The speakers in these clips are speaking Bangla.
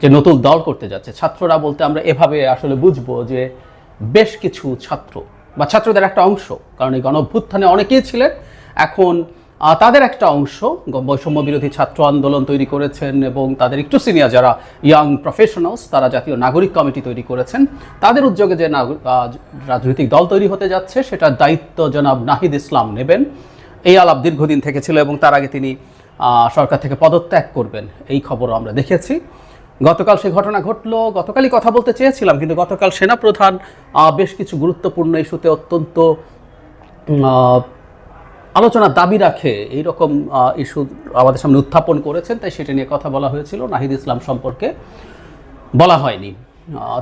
যে নতুন দল করতে যাচ্ছে। ছাত্ররা বলতে আমরা এভাবে আসলে বুঝব যে বেশ কিছু ছাত্র বা ছাত্রদের একটা অংশ, কারণ এই গণ অভ্যুত্থানে অনেকেই ছিলেন। এখন তাদের একটা অংশ, বৈষম্য বিরোধী ছাত্র আন্দোলন তৈরি করেছেন এবং তাদের একটু সিনিয়র যারা ইয়াং প্রফেশনালস তারা জাতীয় নাগরিক কমিটি তৈরি করেছেন। তাদের উদ্যোগে যে রাজনৈতিক দল তৈরি হতে যাচ্ছে, সেটার দায়িত্ব জনাব নাহিদ ইসলাম নেবেন। এই আলাপ দীর্ঘদিন থেকে ছিল এবং তার আগে তিনি সরকার থেকে পদত্যাগ করবেন। এই খবরও আমরা দেখেছি। গতকাল সেই ঘটনা ঘটলো গতকালই কথা বলতে চেয়েছিলাম কিন্তু গতকাল সেনাপ্রধান বেশ কিছু গুরুত্বপূর্ণ ইস্যুতে অত্যন্ত আলোচনার দাবি রাখে এই রকম ইস্যু আমাদের সামনে উত্থাপন করেছেন তাই সেটা নিয়ে কথা বলা হয়েছিল নাহিদ ইসলাম সম্পর্কে বলা হয়নি।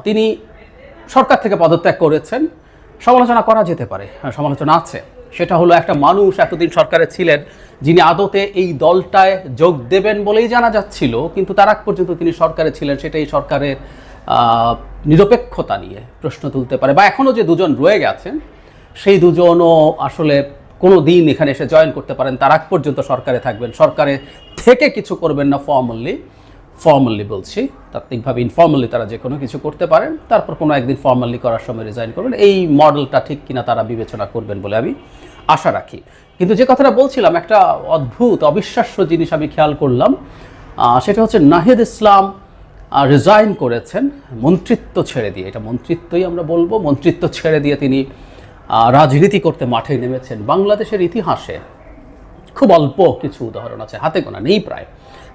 তিনি সরকার থেকে পদত্যাগ করেছেন সমালোচনা করা যেতে পারে হ্যাঁ, সমালোচনা আছে। সেটা হলো একটা মানুষ এতদিন সরকারে ছিলেন যিনি আদতে এই দলটায় যোগ দেবেন বলেই জানা যাচ্ছিল, কিন্তু তার আগ পর্যন্ত তিনি সরকারে ছিলেন, সেটাই সরকারের নিরপেক্ষতা নিয়ে প্রশ্ন তুলতে পারে। বা এখনও যে দুজন রয়ে গেছেন, সেই দুজনও আসলে কোনো দিন এখানে এসে জয়েন করতে পারেন। তার আগ পর্যন্ত সরকারে থাকবেন। সরকারে থেকে কিছু করবেন না ফর্মালি ফর্মালি বলছি, তাত্ত্বিকভাবে ইনফর্মালি তারা যে কোনো কিছু করতে পারেন, তারপর কোনো একদিন ফর্মালি করার সময় রিজাইন করবেন। এই মডেলটা ঠিক কিনা তারা বিবেচনা করবেন বলে আমি আশা রাখি। কিন্তু যে কথাটা বলছিলাম, একটা অদ্ভুত, অবিশ্বাস্য জিনিস আমি খেয়াল করলাম সেটা হচ্ছে নাহিদ ইসলাম রিজাইন করেছেন, মন্ত্রিত্ব ছেড়ে দিয়ে। এটা মন্ত্রিত্বই আমরা বলব, মন্ত্রিত্ব ছেড়ে দিয়ে তিনি রাজনীতি করতে মাঠে নেমেছেন। বাংলাদেশের ইতিহাসে খুব অল্প কিছু উদাহরণ আছে, হাতে গোনা নেই প্রায়।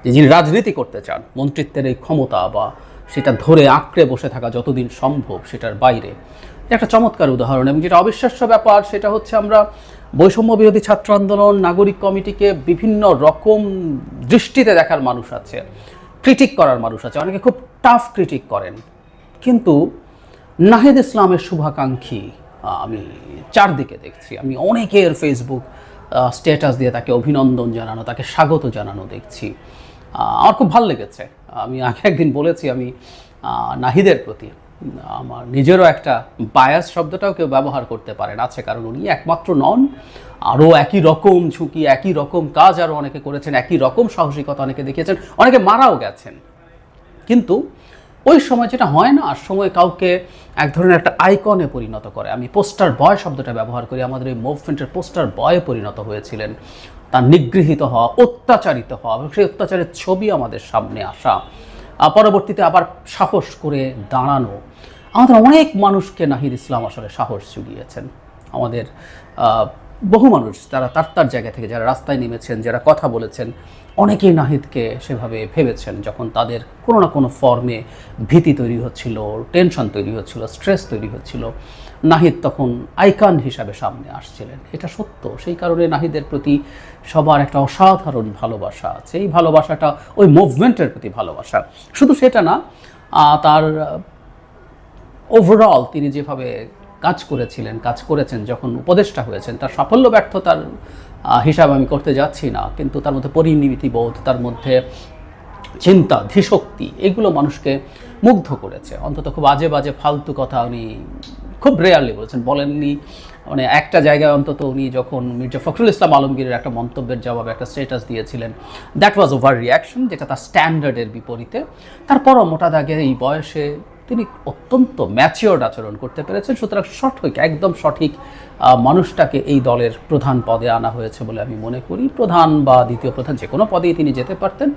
যে যিনি রাজনীতি করতে চান, মন্ত্রিত্বের এই ক্ষমতা বা সেটা ধরে আঁকড়ে বসে থাকা যতদিন সম্ভব সেটার বাইরে। একটা চমৎকার উদাহরণ এবং যেটা অবিশ্বাস্য ব্যাপার সেটা হচ্ছে আমরা বৈষম্য বিরোধী ছাত্র আন্দোলন, নাগরিক কমিটিকে বিভিন্ন রকম দৃষ্টিতে দেখার মানুষ আছে ক্রিটিক করার মানুষ আছে। অনেকে খুব টাফ ক্রিটিক করেন। কিন্তু নাহিদ ইসলামের শুভাকাঙ্ক্ষী আমি চারদিকে দেখছি। আমি অনেকের ফেসবুক স্ট্যাটাস দিয়ে তাকে অভিনন্দন জানানো, তাকে স্বাগত জানানো দেখছি। আমার খুব ভালো লেগেছে। আমি আগে একদিন বলেছি, আমি নাহিদের প্রতি আমার নিজেরও একটা বায়াস শব্দটাও কেউ ব্যবহার করতে পারেন আছে, কারণ উনি একমাত্র নন। আরও একই রকম ঝুঁকি, একই রকম কাজ আরও অনেকে করেছেন, একই রকম সাহসিকতা অনেকে দেখিয়েছেন, অনেকে মারাও গেছেন। কিন্তু ওই সময় যেটা হয় না, আর সময় কাউকে এক ধরনের একটা আইকনে পরিণত করে। আমি পোস্টার বয় শব্দটা ব্যবহার করি, আমাদের এই মুভমেন্টের পোস্টার বয়ে পরিণত হয়েছিলেন। তার নিগৃহীত হওয়া, অত্যাচারিত হওয়া, এবং সেই অত্যাচারের ছবি আমাদের সামনে আসা। পরবর্তীতে আবার সাহস করে দাঁড়ানো। আমাদের অনেক মানুষকে নাহিদ ইসলাম আসলে সাহস জুগিয়েছেন। আমাদের বহু মানুষ যারা তার তার জায়গা থেকে যারা রাস্তায় নেমেছেন, যারা কথা বলেছেন, অনেকেই নাহিদকে সেভাবে ভেবেছেন যখন তাদের কোনো না কোনো ফর্মে ভীতি তৈরি হচ্ছিল টেনশন তৈরি হচ্ছিল স্ট্রেস তৈরি হচ্ছিল। নাহিদ তখন আইকান হিসাবে সামনে আসছিলেন। এটা সত্য। সেই কারণে নাহিদের প্রতি সবার একটা অসাধারণ ভালোবাসা আছে। এই ভালোবাসাটা ওই মুভমেন্টের প্রতি ভালোবাসা। শুধু সেটা না তার ওভারঅল তিনি যেভাবে কাজ করেছিলেন, কাজ করেছেন, যখন উপদেষ্টা হয়েছেন, তার সাফল্য ব্যর্থতার হিসাব আমি করতে যাচ্ছি না, কিন্তু তার মধ্যে পরিণীতি বোধ, তার মধ্যে চিন্তা ধীশক্তি এগুলো মানুষকে মুগ্ধ করেছে। অন্তত খুব আজে বাজে, ফালতু কথা উনি খুব রেয়ারলি বলেছেন। বলেননি মানে একটা জায়গায় অন্তত উনি যখন মির্জা ফখরুল ইসলাম আলমগীরের একটা মন্তব্যের জবাবে, একটা স্ট্যাটাস দিয়েছিলেন দ্যাট ওয়াজ ওভার রিয়াকশন যেটা তার স্ট্যান্ডার্ডের বিপরীতে। তারপরও মোটা দাগে এই বয়সে তিনি অত্যন্ত ম্যাচিওর্ড আচরণ করতে পেরেছেন। সুতরাং সঠিক, একদম সঠিক মানুষটাকে এই দলের প্রধান পদে আনা হয়েছে বলে আমি মনে করি। প্রধান বা দ্বিতীয় প্রধান যে কোনো পদেই তিনি যেতে পারতেন।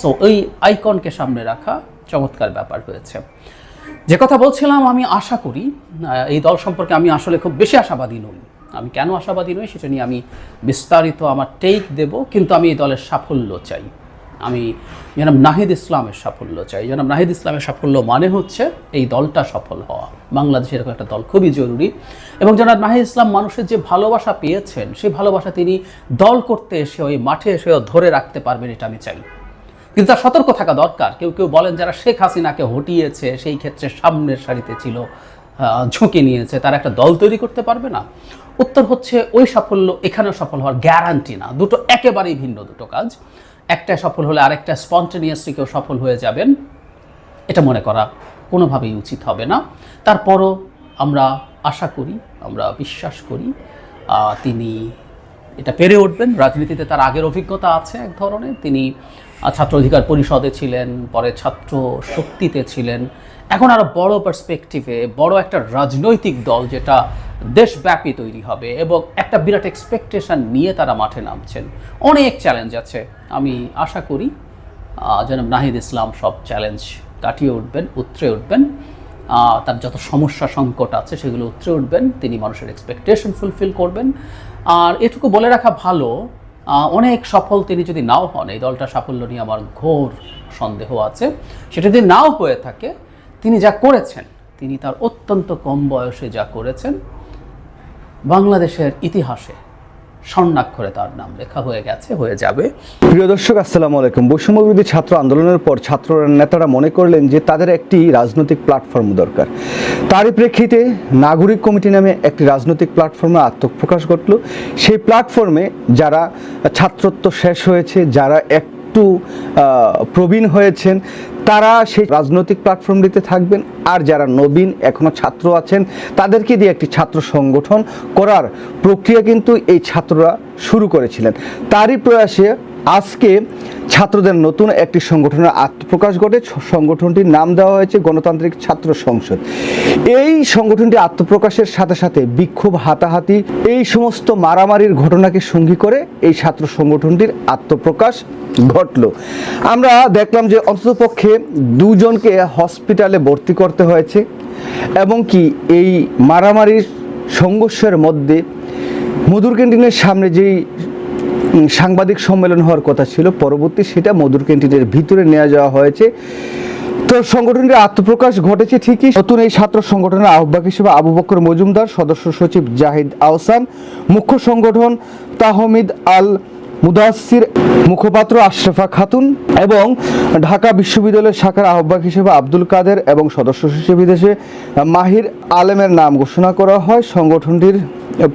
সো এই আইকনকে সামনে রাখা চমৎকার ব্যাপার হয়েছে। যে কথা বলছিলাম, আমি আশা করি এই দল সম্পর্কে আমি আসলে খুব বেশি আশাবাদী নই। আমি কেন আশাবাদী নই সেটা নিয়ে আমি বিস্তারিত আমার টেক দেব, কিন্তু আমি এই দলের সাফল্য চাই। আমি জনাব নাহিদ ইসলামের সাফল্য চাই। জনাব নাহিদ ইসলামের সাফল্য মানে হচ্ছে এই দলটা সফল হওয়া। বাংলাদেশে এরকম একটা দল খুবই জরুরি। এবং জনাব নাহিদ ইসলাম মানুষের যে ভালোবাসা পেয়েছেন, সেই ভালোবাসা তিনি দল করতে এসে ওই মাঠে এসেও ধরে রাখতে পারবেন, এটা আমি চাই। কিন্তু তার সতর্ক থাকা দরকার। কেউ কেউ বলেন যারা শেখ হাসিনাকে হটিয়েছে, সেই ক্ষেত্রে সামনের সারিতে ছিল ঝুঁকি নিয়েছে, তারা একটা দল তৈরি করতে পারবে না। উত্তর হচ্ছে ওই সাফল্য এখানেও সফল হওয়ার গ্যারান্টি না। দুটো একেবারেই ভিন্ন দুটো কাজ। একটা সফল হলে আরেকটা স্পন্টেনিয়াসলি কেউ সফল হয়ে যাবেন, এটা মনে করা কোনোভাবেই উচিত হবে না। তারপরও আমরা আশা করি, আমরা বিশ্বাস করি তিনি এটা পেরে উঠবেন। রাজনীতিতে তার আগের অভিজ্ঞতা আছে এক ধরনের। তিনি ছাত্র অধিকার পরিষদে ছিলেন, পরে ছাত্র শক্তিতে ছিলেন। এখন আরও বড় পার্সপেক্টিভে বড় একটা রাজনৈতিক দল যেটা দেশব্যাপী তৈরি হবে এবং একটা বিরাট এক্সপেকটেশন নিয়ে তারা মাঠে নামছেন। অনেক চ্যালেঞ্জ আছে। আমি আশা করি যেন নাহিদ ইসলাম সব চ্যালেঞ্জ কাটিয়ে উঠবেন, উতরে উঠবেন। তার যত সমস্যা সংকট আছে, সেগুলো উতরে উঠবেন। তিনি মানুষের এক্সপেকটেশন ফুলফিল করবেন। আর এটুকু বলে রাখা ভালো অনেক সফল তিনি যদি নাও হন, এই দলটা সাফল্য নিয়ে আমার ঘোর সন্দেহ আছে। সেটা যদি নাও হয়ে থাকে, তিনি যা করেছেন, তিনি তার অত্যন্ত কম বয়সে যা করেছেন, বাংলাদেশের ইতিহাসে স্বর্ণাক্ষরে তার নাম লেখা হয়ে গেছে, হয়ে যাবে। প্রিয় দর্শক, আসসালামু আলাইকুম। বৈষম্যবিরোধী ছাত্র আন্দোলনের পর ছাত্র নেতারা মনে করলেন যে তাদের একটি রাজনৈতিক প্ল্যাটফর্ম দরকার। তারই প্রেক্ষিতে নাগরিক কমিটি নামে একটি রাজনৈতিক প্ল্যাটফর্মে আত্মপ্রকাশ ঘটল। সেই প্ল্যাটফর্মে যারা ছাত্রত্ব শেষ হয়েছে, যারা একটু প্রবীণ হয়েছেন তারা সেই রাজনৈতিক প্ল্যাটফর্মটিতে থাকবেন আর যারা নবীন এখনও ছাত্র আছেন, তাদেরকে দিয়ে একটি ছাত্র সংগঠন করার প্রক্রিয়া কিন্তু এই ছাত্ররা শুরু করেছিলেন। তারই প্রয়াসে আজকে ছাত্রদের নতুন একটি সংগঠনের আত্মপ্রকাশ ঘটে। সংগঠনটির নাম দেওয়া হয়েছে গণতান্ত্রিক ছাত্র সংসদ। এই সংগঠনটি আত্মপ্রকাশের সাথে সাথে বিক্ষোভ, হাতাহাতি, এই সমস্ত মারামারির ঘটনাকে সঙ্গী করে এই ছাত্র সংগঠনটির আত্মপ্রকাশ ঘটলো। আমরা দেখলাম যে অন্ততপক্ষে দুজনকে হসপিটালে ভর্তি করতে হয়েছে এবং কি এই মারামারির সংঘর্ষের মধ্যে মধুর ক্যান্টিনের সামনে যেই সাংবাদিক সম্মেলন হওয়ার কথা ছিল, পরবর্তী সেটা মধুর ক্যান্টিনের ভিতরে নেওয়া যাওয়া হয়েছে। তো সংগঠনটির আত্মপ্রকাশ ঘটেছে ঠিকই। নতুন এই ছাত্র সংগঠনের আহ্বায়ক হিসেবে আবু বকর মজুমদার, সদস্য সচিব জাহিদ আহসান, মুখ্য সংগঠন তাহমিদ আল মুদাসির মুখপাত্র আশরাফা খাতুন এবং ঢাকা বিশ্ববিদ্যালয়ের শাখার আহ্বায়ক হিসেবে আব্দুল কাদের এবং সদস্য হিসেবে বিদেশে মাহির আলেমের নাম ঘোষণা করা হয়। সংগঠনটির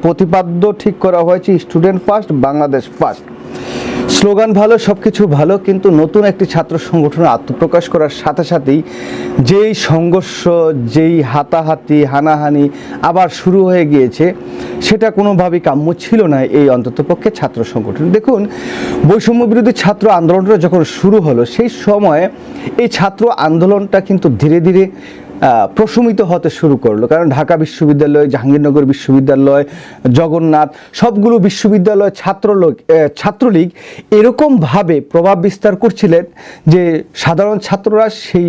প্রতিপাদ্য ঠিক করা হয়েছে, student first, Bangladesh first. Slogan ভালো সব কিছু ভালো, কিন্তু নতুন একটি ছাত্র সংগঠন আত্মপ্রকাশ করার সাথে সাথেই যেই সংঘর্ষ, যেই হাতাহাতি, হানাহানি আবার শুরু হয়ে গিয়েছে, সেটা কোনোভাবেই কাম্য ছিল না এই অন্ততপক্ষে ছাত্র সংগঠন। দেখুন, বৈষম্য বিরোধী ছাত্র আন্দোলনটা যখন শুরু হলো, সেই সময়ে এই ছাত্র আন্দোলনটা কিন্তু ধীরে ধীরে প্রশমিত হতে শুরু করল। কারণ ঢাকা বিশ্ববিদ্যালয়, জাহাঙ্গীরনগর বিশ্ববিদ্যালয়, জগন্নাথ সবগুলো বিশ্ববিদ্যালয় ছাত্রলোক ছাত্রলীগ এরকমভাবে প্রভাব বিস্তার করছিলেন যে সাধারণ ছাত্ররা সেই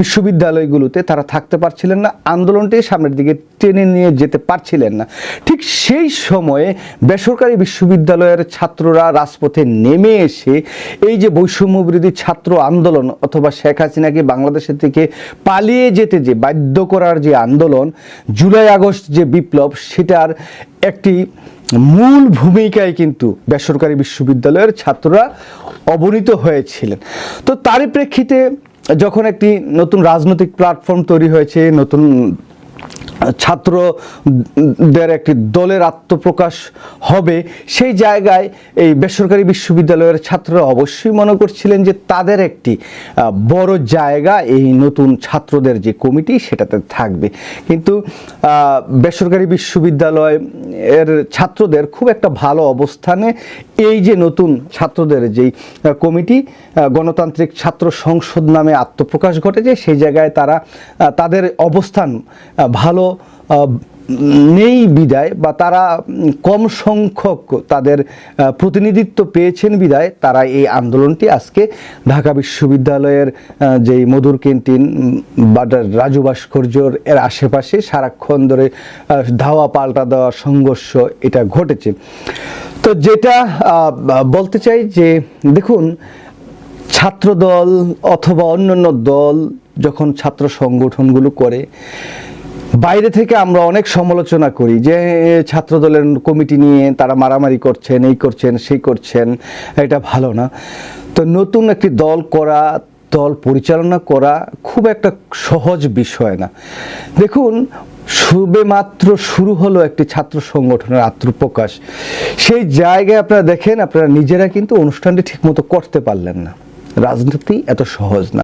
বিশ্ববিদ্যালয়গুলোতে তারা থাকতে পারছিলেন না, আন্দোলনটি সামনের দিকে টেনে নিয়ে যেতে পারছিলেন না। ঠিক সেই সময়ে বেসরকারি বিশ্ববিদ্যালয়ের ছাত্ররা রাজপথে নেমে এসে এই যে বৈষম্য বিরোধী ছাত্র আন্দোলন অথবা শেখ হাসিনাকে বাংলাদেশের থেকে পালিয়ে যেতে যে বাধ্য করার যে আন্দোলন, জুলাই আগস্ট যে বিপ্লব, সেটার একটি মূল ভূমিকায় কিন্তু বেসরকারি বিশ্ববিদ্যালয়ের ছাত্ররা অবনীত হয়েছিলেন। তো তারই প্রেক্ষিতে যখন একটি নতুন রাজনৈতিক প্ল্যাটফর্ম তৈরি হয়েছে, নতুন ছাত্রদের একটি দলের আত্মপ্রকাশ হবে। সেই জায়গায় এই বেসরকারি বিশ্ববিদ্যালয়ের ছাত্ররা অবশ্যই মনে করছিলেন যে তাদের একটি বড় জায়গা এই নতুন ছাত্রদের যে কমিটি সেটাতে থাকবে। কিন্তু বেসরকারি বিশ্ববিদ্যালয় এর ছাত্রদের খুব একটা ভালো অবস্থানে এই যে নতুন ছাত্রদের যেই কমিটি গণতান্ত্রিক ছাত্র সংসদ নামে আত্মপ্রকাশ ঘটেছে, সেই জায়গায় তারা তাদের অবস্থান ভালো নেই বিদায় বা তারা কম সংখ্যক তাদের প্রতিনিধিত্ব পেয়েছেন বিদায়, তারা এই আন্দোলনটি আজকে ঢাকা বিশ্ববিদ্যালয়ের যেই মধুর ক্যান্টিন বা রাজু ভাস্কর্যর এর আশেপাশে সারাক্ষণ ধরে ধাওয়া পাল্টা দেওয়া সংঘর্ষ এটা ঘটেছে। তো যেটা বলতে চাই যে দেখুন, ছাত্রদল অথবা অন্যান্য দল যখন ছাত্র সংগঠনগুলো করে বাইরে থেকে আমরা অনেক সমালোচনা করি যে ছাত্রদলের কমিটি নিয়ে তারা মারামারি করছেন, এই করছেন, সেই করছেন, এটা ভালো না। তো নতুন একটি দল করা, দল পরিচালনা করা খুব একটা সহজ বিষয় না। দেখুন শুবে মাত্র শুরু হলো একটি ছাত্র সংগঠনের আত্মপ্রকাশ। সেই জায়গায় আপনারা দেখেন, আপনারা নিজেরা কিন্তু অনুষ্ঠানটি ঠিকমতো করতে পারলেন না। রাজনীতি এত সহজ না।